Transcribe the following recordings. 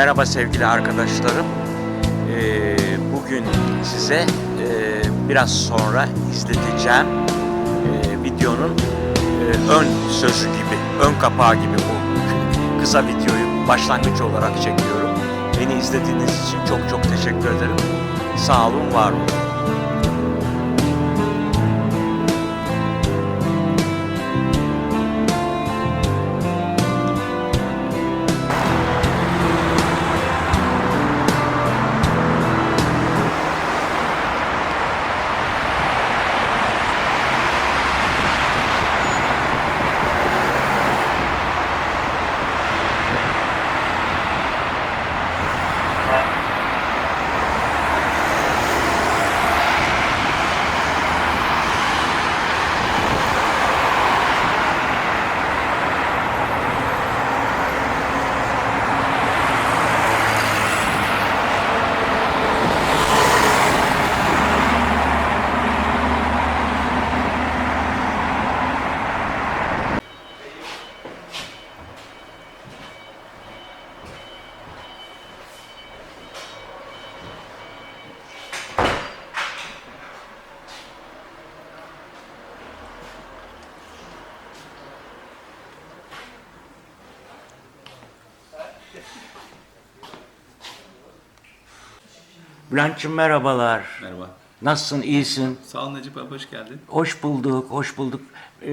Merhaba sevgili arkadaşlarım. Ee, bugün size e, biraz sonra izleteceğim e, videonun e, ön sözü gibi, ön kapağı gibi bu kısa videoyu başlangıç olarak çekiyorum. Beni izlediğiniz için çok çok teşekkür ederim. Sağ olun, var olun. Bülent'ciğim merhabalar. Merhaba. Nasılsın, iyisin? Sağ ol Necip abi, hoş geldin. Hoş bulduk, hoş bulduk. Ee,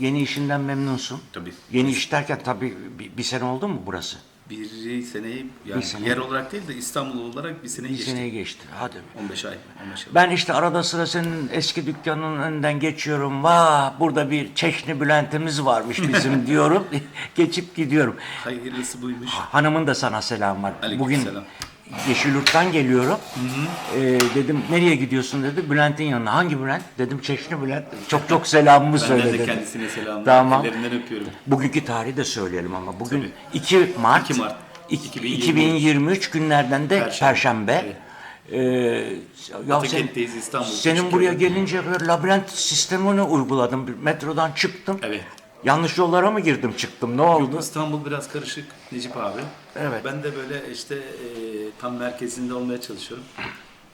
yeni işinden memnunsun. Tabii. Yeni iş derken tabii bir, bir sene oldu mu burası? Bir seneyi, yani Bir sene. yer olarak değil de İstanbul olarak bir seneyi Bir geçti. seneyi geçti. Hadi. 15 ay, 15 ay. Ben işte arada sıra senin eski dükkanının önünden geçiyorum. Vah burada bir Çeşni Bülent'imiz varmış bizim diyorum. Geçip gidiyorum. Hayırlısı buymuş. Hanımın da sana selam var. Bugün Aleykümselam. Yeşilyurt'tan geliyorum. Ee, dedim nereye gidiyorsun dedi. Bülent'in yanına. Hangi Bülent? Dedim Çeşni Bülent. Çok çok selamımı Benden söyle de dedi. kendisine selamlar. Tamam. Ellerinden öpüyorum. Bugünkü tarihi de söyleyelim ama. Bugün Tabii. 2 Mart, 2 Mart, İk- 2023. 2023 günlerden de Perşembe. Perşembe. Ee, ya Atakent'teyiz, İstanbul. Senin buraya gelince böyle labirent sistemini uyguladım. Bir Metrodan çıktım. Evet. Yanlış yollara mı girdim çıktım? Ne oldu? İstanbul biraz karışık Necip abi. Evet. Ben de böyle işte e, tam merkezinde olmaya çalışıyorum.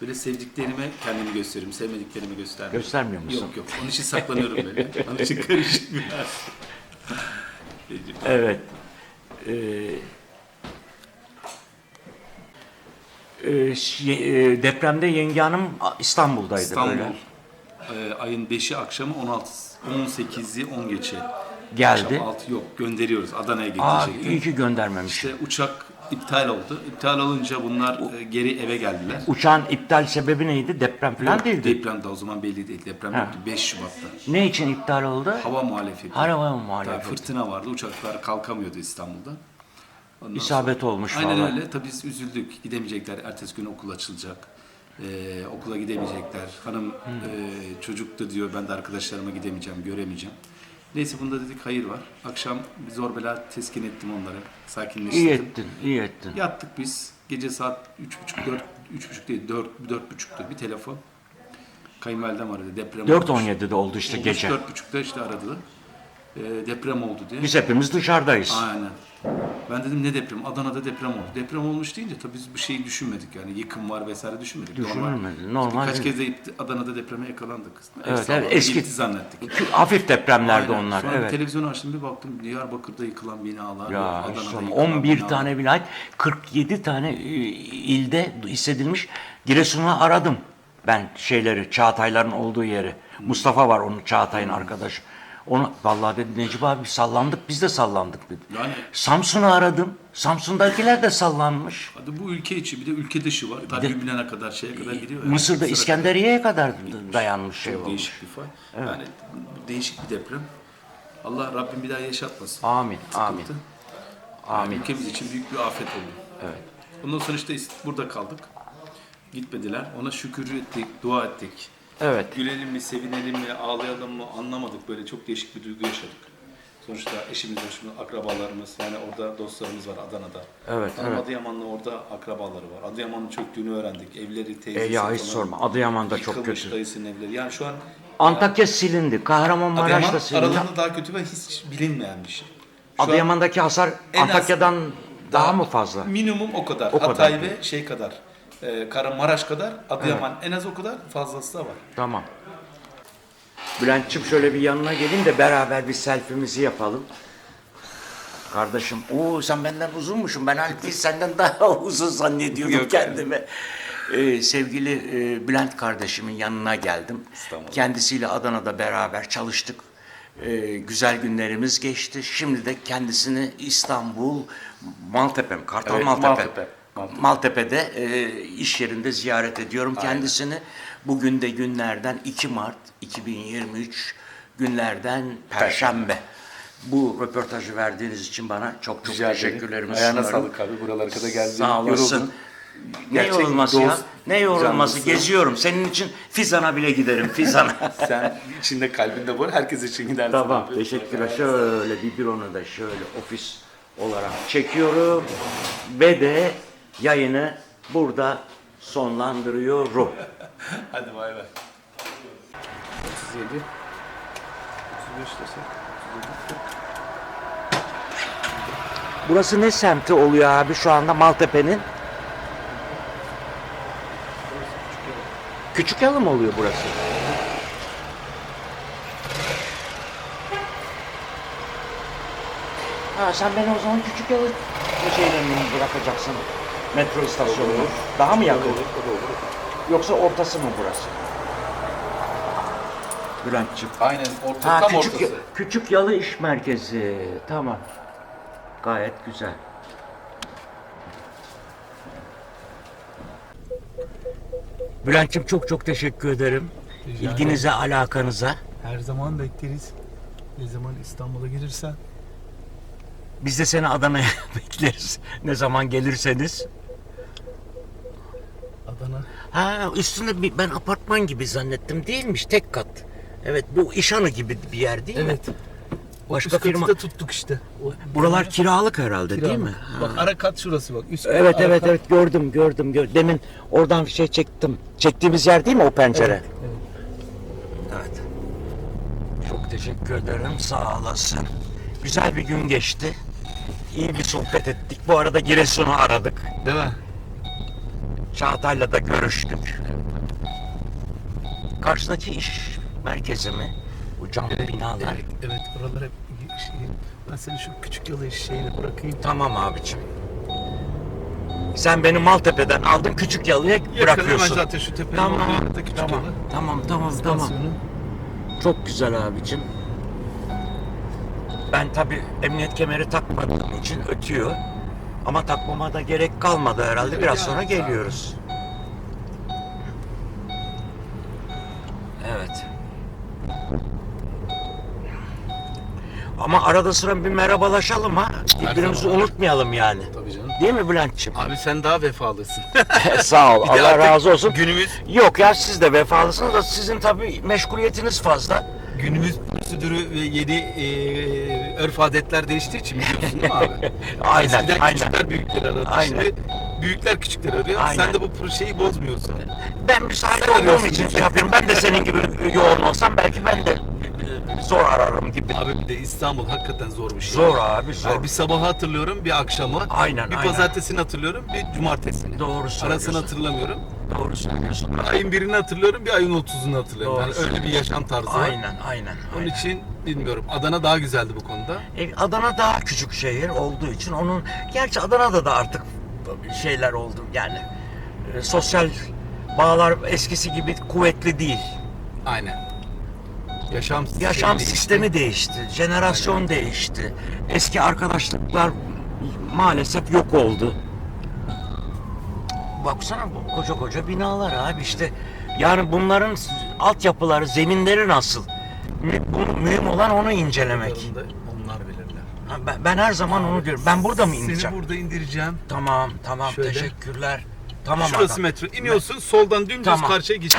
Böyle sevdiklerime kendimi gösteriyorum, sevmediklerimi göstermiyorum. Göstermiyor musun? Yok yok. Onun için saklanıyorum böyle. Onun için karışık biraz. Necip. Evet. Ee, e, şey, e, depremde yenge hanım İstanbul'daydı İstanbul böyle. e, ayın 5'i akşamı 16 18'i 10 geçe. Geldi. Akşam 6 yok gönderiyoruz Adana'ya Aa, getirecektim. iyi ki göndermemiş. İşte uçak iptal oldu. İptal olunca bunlar e, geri eve geldiler. Uçağın iptal sebebi neydi? Deprem falan Yok, değildi. Deprem de o zaman belli değil. Deprem Ha. yoktu 5 Şubat'ta. Ne için iptal oldu? Hava muhalefeti. Hava Tabii muhalefeti. fırtına vardı. Uçaklar kalkamıyordu İstanbul'da. Ondan İsabet olmuş Aynen vallahi. öyle. Tabii biz üzüldük. Gidemeyecekler. Ertesi gün okul açılacak. Ee, okula gidemeyecekler. Hanım e, çocuk da diyor ben de arkadaşlarıma gidemeyeceğim, göremeyeceğim. Neyse bunda dedik hayır var. Akşam bir zor bela teskin ettim onları. Sakinleştirdim. İyi ettin, iyi ettin. Yattık biz. Gece saat üç buçuk, dört, üç buçuk değil, dört, dört buçuktu. Bir telefon. Kayınvalidem aradı. Deprem olmuş. 4.17'de oldu işte Olmuş, gece. Dört buçukta işte aradılar. Ee, deprem oldu diye. Biz hepimiz dışarıdayız. Aynen. Ben dedim ne deprem? Adana'da deprem oldu. Deprem olmuş deyince tabii biz bir şey düşünmedik yani yıkım var vesaire düşünmedik. Düşünülmedi, normal Birkaç değil. kez de Adana'da depreme yakalandık. Evet, evet, eski- gitti zannettik. Hafif depremlerdi Aynen. onlar. Sonra evet. televizyonu açtım bir baktım Diyarbakır'da yıkılan binalar, Ya Adana'da son yıkılan 11 binalar. tane vilayet, 47 tane e, ilde hissedilmiş. Giresun'a aradım ben şeyleri, Çağatay'ların olduğu yeri. Mustafa var onun Çağatay'ın arkadaşı. Onu vallahi dedi Necip abi sallandık biz de sallandık dedi. Yani- Samsun'u aradım. Samsun'dakiler de sallanmış. Hadi bu ülke içi bir de ülke dışı var. Ta Lübnan'a kadar şeye kadar gidiyor. yani. Mısır'da Mısır'a İskenderiye'ye kadar dayanmış şey kadar olmuş. değişik bir fay. Yani bu değişik bir deprem. Allah Rabbim bir daha yaşatmasın. Amin, Sıkıntı. amin. Yani Amin. ülkemiz için büyük bir afet oldu. Evet. Ondan sonra işte burada kaldık. Gitmediler. Ona şükür ettik, dua ettik. Evet. Gülelim mi, sevinelim mi, ağlayalım mı anlamadık. Böyle çok değişik bir duygu yaşadık. Sonuçta eşimiz, hoşumuz, akrabalarımız, yani orada dostlarımız var Adana'da. Evet, Hanım evet. Adıyaman'la orada akrabaları var. Adıyaman'ın çöktüğünü öğrendik. Evleri, E teyzesi ya hiç falan sorma. Adıyaman'da çok yıkılmış, kötü. dayısının evleri. Yani şu an Antakya silindi. Kahramanmaraş Adıyaman da silindi. aralarında daha kötü ve hiç bilinmeyen bir şey. Şu an Adıyaman'daki hasar az- Antakya'dan Daha mı fazla? Minimum o kadar. O kadar Hatay ve şey kadar. E, Kahramanmaraş kadar, Adıyaman en az o kadar, fazlası da var. Tamam. Bülent'ciğim şöyle bir yanına gelin de beraber bir selfie'mizi yapalım. Kardeşim, o sen benden uzunmuşsun. Ben halbuki senden daha uzun zannediyordum Yok kendimi. Ee, sevgili e, Bülent kardeşimin yanına geldim. Estağfurullah. Kendisiyle Adana'da beraber çalıştık. Ee, güzel günlerimiz geçti. Şimdi de kendisini İstanbul, Maltepe mi? Kartal Evet, Maltepe. Maltepe. Maltepe. Maltepe'de e, iş yerinde ziyaret ediyorum kendisini. Bugün de günlerden 2 Mart 2023 günlerden Perşembe. Bu röportajı verdiğiniz için bana çok çok Rica ederim. teşekkürlerimi Ayağına sunarım. sağlık abi. Buralara kadar geldin. Sağ olasın. yoruldun. Ne Gerçek yorulması ya? Ne yorulması? canlısı. Geziyorum. Senin için Fizan'a bile giderim. Fizan'a. Sen içinde kalbinde var. Herkes için gidersin Tamam, abi. teşekkürler. Şöyle bir büronu da şöyle ofis olarak çekiyorum ve de yayını burada sonlandırıyorum. Hadi bay bay. 37 35 desek. Burası ne semti oluyor abi şu anda Maltepe'nin? Küçük yalı mı oluyor burası? Ha sen beni o zaman küçük yalı şeyle mi bırakacaksın? Metro istasyonunu. Daha mı yakın? O da olur. Yoksa ortası mı burası? Bülent'ciğim. Aynen orta, Ha, tam küçük, ortası. küçük yalı iş merkezi. Tamam. Gayet güzel. Bülent'ciğim çok çok teşekkür ederim. Rica İlginize, alakanıza. Her zaman bekleriz. Ne zaman İstanbul'a gelirsen. Biz de seni Adana'ya bekleriz. Ne zaman gelirseniz. Ha üstünde bir, ben apartman gibi zannettim değilmiş tek kat. Evet bu İşanı gibi bir yer değil mi? Evet. Başka Üst katı firma. da tuttuk işte. O- Buralar kiralık herhalde değil mi? Kiralık. Bak ara kat şurası bak. Üst kat, Evet ara evet kat. evet gördüm gördüm gördüm. Demin oradan bir şey çektim. Çektiğimiz yer değil mi o pencere? Evet, evet. Evet. Çok teşekkür ederim. Sağ olasın. Güzel bir gün geçti. İyi bir sohbet ettik. Bu arada Giresun'u aradık. Değil mi? Çağatay'la da görüştük. Karşıdaki iş merkezi mi? Bu camlı binalar. Evet, evet oralar hep şey, ben seni şu küçük yalı şeyine bırakayım. Tamam abicim. Sen beni Maltepe'den aldın küçük yalıya Yakın hemen bırakıyorsun. zaten şu tepenin Tamam, yanında küçük tamam, yalı. tamam, tamam, tamam. İstasyonu. Çok güzel abicim. Ben tabi emniyet kemeri takmadığım için ötüyor. Ama takmama da gerek kalmadı herhalde. Biraz sonra geliyoruz. Evet. Ama arada sıra bir merhabalaşalım ha. Birbirimizi zaman. unutmayalım yani. Tabii canım. Değil mi Bülent'ciğim? Abi sen daha vefalısın. Sağ ol. Bir de Allah artık razı olsun. Günümüz Yok ya siz de vefalısınız da sizin tabii meşguliyetiniz fazla. günümüz prosedürü ve yeni e, örf adetler değiştiği için biliyorsun değil mi abi? Aynen, Eskiden aynen. küçükler büyükleri aradı. Aynen. Şimdi büyükler küçükleri arıyor. Aynen. Sen de bu projeyi bozmuyorsun. Ben müsaade olduğum için şey yapıyorum. Ben de senin gibi yoğun olsam belki ben de e, zor ararım gibi. Abi bir de İstanbul hakikaten zor bir şey. Zor abi zor. Yani bir sabahı hatırlıyorum, bir akşamı. Aynen, Bir aynen. pazartesini hatırlıyorum, bir cumartesini. Doğru Arasını söylüyorsun. hatırlamıyorum. Doğru söylüyorsun. Ayın birini hatırlıyorum, bir ayın otuzunu hatırlıyorum. Doğru yani öyle bir söylüyorsun. yaşam tarzı var. Aynen aynen. Onun aynen. için bilmiyorum. Adana daha güzeldi bu konuda. E, Adana daha küçük şehir olduğu için onun gerçi Adana'da da artık şeyler oldu yani e, sosyal bağlar eskisi gibi kuvvetli değil. Aynen. Yaşam sistemi Yaşam değişti. sistemi değişti, jenerasyon değişti. Eski arkadaşlıklar maalesef yok oldu. Baksana bu koca koca binalar abi işte. Yani bunların altyapıları, zeminleri nasıl? Bu- mühim olan onu incelemek. Onlar belirler. Ha, Ben, ben her zaman onu diyorum. Ben burada mı Seni ineceğim? burada indireceğim. Tamam, tamam. Şöyle. Teşekkürler. Tamam Şurası adam. metro. İniyorsun soldan dümdüz Tamam. karşıya git.